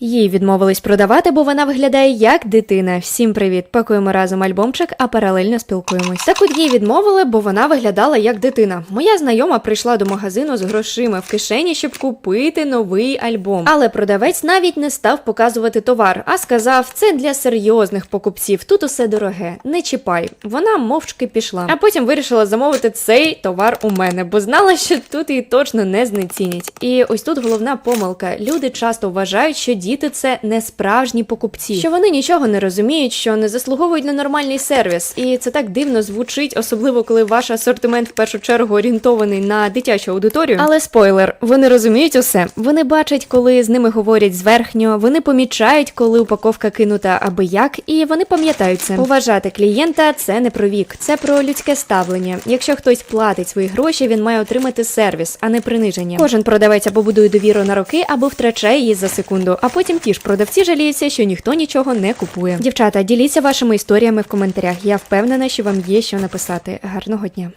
Їй відмовились продавати, бо вона виглядає як дитина. Всім привіт! Пакуємо разом альбомчик, а паралельно спілкуємось. Так от їй відмовили, бо вона виглядала як дитина. Моя знайома прийшла до магазину з грошима в кишені, щоб купити новий альбом. Але продавець навіть не став показувати товар, а сказав: це для серйозних покупців. Тут усе дороге, не чіпай. Вона мовчки пішла. А потім вирішила замовити цей товар у мене, бо знала, що тут її точно не знецінять. І ось тут головна помилка. Люди часто вважають, що діти це не справжні покупці, що вони нічого не розуміють, що не заслуговують на нормальний сервіс. І це так дивно звучить, особливо коли ваш асортимент в першу чергу орієнтований на дитячу аудиторію. Але спойлер, вони розуміють усе. Вони бачать, коли з ними говорять зверхньо, вони помічають, коли упаковка кинута аби як, і вони пам'ятають це. Поважати клієнта це не про вік, це про людське ставлення. Якщо хтось платить свої гроші, він має отримати сервіс, а не приниження. Кожен продавець або будує довіру на роки, або втрачає її за секунду. А потім ті ж продавці жаліються, що ніхто нічого не купує. Дівчата, діліться вашими історіями в коментарях. Я впевнена, що вам є що написати. Гарного дня.